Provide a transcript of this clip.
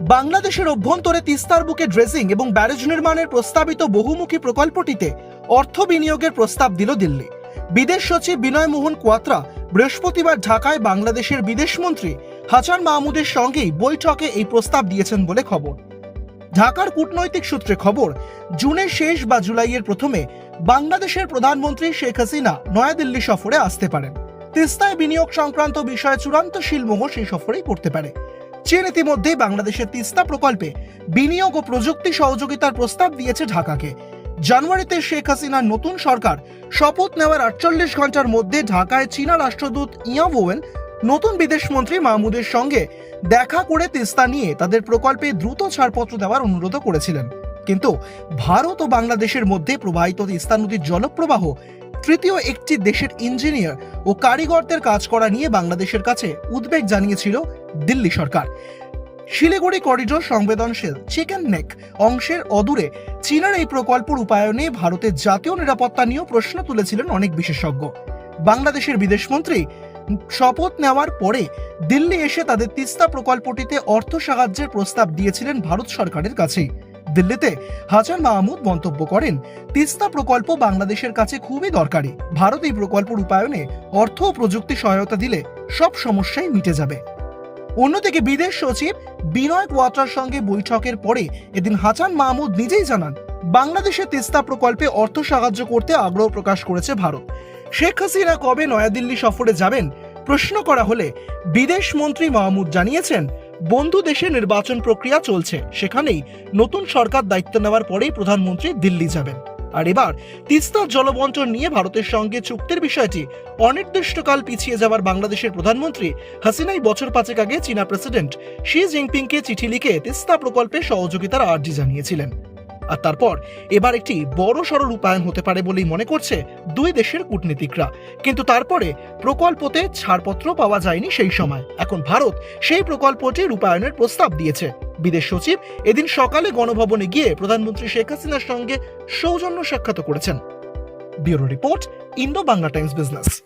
বাংলাদেশের অভ্যন্তরে তিস্তার বুকে ড্রেসিং এবং ব্যারেজ নির্মাণের প্রস্তাবিত বহুমুখী প্রকল্পটিতে অর্থ বিনিয়োগের প্রস্তাব দিল দিল্লি। বিদেশ সচিব বিনয় মোহন কোয়াত্রা বৃহস্পতিবার ঢাকায় বাংলাদেশের বিদেশমন্ত্রী হাসান মাহমুদের সঙ্গেই বৈঠকে এই প্রস্তাব দিয়েছেন বলে খবর। ঢাকার কূটনৈতিক সূত্রে খবর জুনের শেষ বা জুলাইয়ের প্রথমে বাংলাদেশের প্রধানমন্ত্রী শেখ হাসিনা নয়াদিল্লি সফরে আসতে পারেন। তিস্তায় বিনিয়োগ সংক্রান্ত বিষয়ে চূড়ান্ত শিলমোহর সেই সফরেই করতে পারে। চীন ইতিমধ্যে বাংলাদেশের তিস্তা প্রকল্পে বিনিয়োগ ও প্রযুক্তি সহযোগিতার প্রস্তাব দিয়েছে ঢাকাকে। জানুয়ারিতে শেখ হাসিনার নতুন সরকার শপথ নেওয়ার আটচল্লিশ ঘণ্টার মধ্যে ঢাকায় চীনা রাষ্ট্রদূত ইয়া ওয়েন, নতুন বিদেশমন্ত্রী মাহমুদের সঙ্গে দেখা করে তিস্তা নিয়ে তাদের প্রকল্পে দ্রুত ছাড়পত্র দেওয়ার অনুরোধ করেছিলেন। কিন্তু ভারত ও বাংলাদেশের মধ্যে প্রবাহিত তিস্তা নদীর জলপ্রবাহ তৃতীয় একটি দেশের ইঞ্জিনিয়ার ও কারিগরদের কাজ করা নিয়ে বাংলাদেশের কাছে উদ্বেগ জানিয়েছিল দিল্লি সরকার। শিলিগুড়ি করিডোর সংবেদনশীল চিকেন নেক অংশের অদূরে চীনের এই প্রকল্প রূপায়ণে ভারতের জাতীয় নিরাপত্তা নিয়েও প্রশ্ন তুলেছিলেন অনেক বিশেষজ্ঞ। বাংলাদেশের বিদেশমন্ত্রী শপথ নেওয়ার পরে দিল্লি এসে তাদের তিস্তা প্রকল্পটিতে অর্থ সাহায্যের প্রস্তাব দিয়েছিলেন ভারত সরকারের কাছেই। দিল্লিতে হাসান মাহমুদ মন্তব্য করেন, তিস্তা প্রকল্প বাংলাদেশের কাছে খুবই দরকারি। ভারত এই প্রকল্প রূপায়ণে অর্থ ও প্রযুক্তি সহায়তা দিলে সব সমস্যাই মিটে যাবে। অন্যদিকে বিদেশ সচিব বিনয় কোয়াত্রার সঙ্গে বৈঠকের পরে এদিন হাসান মাহমুদ নিজেই জানান, বাংলাদেশে তিস্তা প্রকল্পে অর্থ সাহায্য করতে আগ্রহ প্রকাশ করেছে ভারত। শেখ হাসিনা কবে নয়াদিল্লি সফরে যাবেন প্রশ্ন করা হলে বিদেশ মন্ত্রী মাহমুদ জানিয়েছেন বন্ধু দেশে নির্বাচন প্রক্রিয়া চলছে। সেখানেই নতুন সরকার দায়িত্ব নেওয়ার পরেই প্রধানমন্ত্রী দিল্লি যাবেন। আর এবার তিস্তার জলবন্টন নিয়ে ভারতের সঙ্গে চুক্তির বিষয়টি অনির্দিষ্টকাল পিছিয়ে যাওয়ার বাংলাদেশের প্রধানমন্ত্রী হাসিনাই বছর পাঁচেক আগে চীনা প্রেসিডেন্ট শি জিনপিংকে চিঠি লিখে তিস্তা প্রকল্পে সহযোগিতার আর্জি জানিয়েছিলেন। আর তারপর এবার একটি বড় সড় রূপায়ণ হতে পারে বলেই মনে করছে দুই দেশের কূটনীতিকরা। কিন্তু তারপরে প্রকল্পতে ছাড়পত্র পাওয়া যায়নি সেই সময়। এখন ভারত সেই প্রকল্পটি রূপায়ণের প্রস্তাব দিয়েছে। বিদেশ সচিব এদিন সকালে গণভবনে গিয়ে প্রধানমন্ত্রী শেখ হাসিনার সঙ্গে সৌজন্য সাক্ষাৎ করেছেন। Bureau report, Indo Bangla Times business.